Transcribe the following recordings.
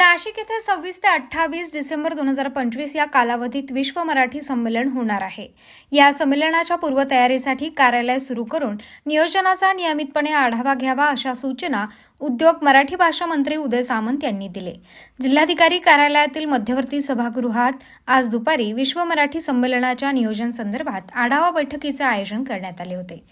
नाशिक येथे सव्वीस ते अठ्ठावीस डिसेंबर दोन हजार पंचवीस या कालावधीत विश्व मराठी संमेलन होणार आहे. या संमेलनाच्या पूर्वतयारीसाठी कार्यालय सुरू करून नियोजनाचा नियमितपणे आढावा घ्यावा अशा सूचना उद्योग मराठी भाषा मंत्री उदय सामंत यांनी दिले. जिल्हाधिकारी कार्यालयातील मध्यवर्ती सभागृहात आज दुपारी विश्व मराठी संमेलनाच्या नियोजन संदर्भात आढावा बैठकीचे आयोजन करण्यात आले होते.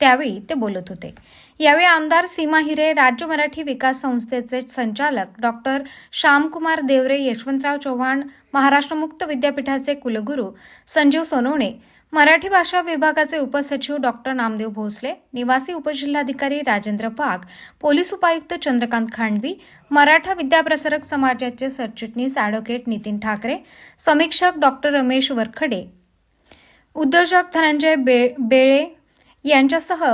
त्यावेळी ते बोलत होते. यावेळी आमदार सीमा हिरे राज्य मराठी विकास संस्थेचे संचालक डॉक्टर श्यामकुमार देवरे यशवंतराव चव्हाण महाराष्ट्र मुक्त विद्यापीठाचे कुलगुरू संजीव सोनवणे मराठी भाषा विभागाचे उपसचिव डॉक्टर नामदेव भोसले निवासी उपजिल्हाधिकारी राजेंद्र पाग पोलीस उपायुक्त चंद्रकांत खांडवी मराठा विद्याप्रसारक समाजाचे सरचिटणीस ॲडव्होकेट नितीन ठाकरे समीक्षक डॉक्टर रमेश वरखडे उद्योजक धनंजय बे बेळे यांच्यासह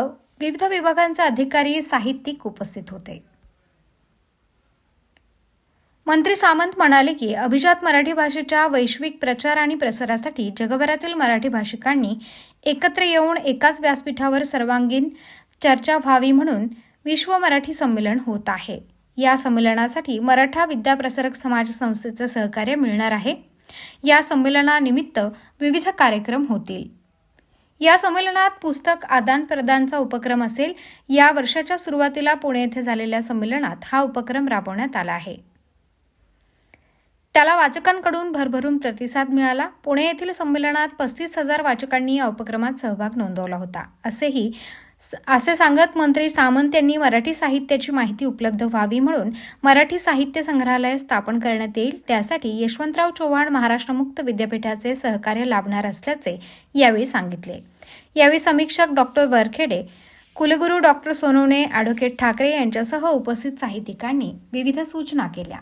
विविध विभागांचे अधिकारी साहित्यिक उपस्थित होते. मंत्री सामंत म्हणाले की अभिजात मराठी भाषेच्या वैश्विक प्रचार आणि प्रसारासाठी जगभरातील मराठी भाषिकांनी एकत्र येऊन एकाच व्यासपीठावर सर्वांगीण चर्चा व्हावी म्हणून विश्व मराठी संमेलन होत आहे. या संमेलनासाठी मराठा विद्याप्रसारक समाज संस्थेचं सहकार्य मिळणार आहे. या संमेलनानिमित्त विविध कार्यक्रम होतील. या संमेलनात पुस्तक आदान प्रदानचा उपक्रम असेल. या वर्षाच्या सुरुवातीला पुणे येथे झालेल्या संमेलनात हा उपक्रम राबवण्यात आला आहे. त्याला वाचकांकडून भरभरून प्रतिसाद मिळाला. पुणे येथील संमेलनात पस्तीस हजार वाचकांनी या उपक्रमात सहभाग नोंदवला होता. असेही असे सांगत मंत्री सामंत यांनी मराठी साहित्याची माहिती उपलब्ध व्हावी म्हणून मराठी साहित्य संग्रहालय स्थापन करण्यात येईल. त्यासाठी यशवंतराव चव्हाण महाराष्ट्र मुक्त विद्यापीठाचे सहकार्य लाभणार असल्याचे यावेळी सांगितले. यावेळी समीक्षक डॉक्टर वरखेडे कुलगुरू डॉक्टर सोनवणे ॲडव्होकेट ठाकरे यांच्यासह उपस्थित साहित्यिकांनी विविध सूचना केल्या.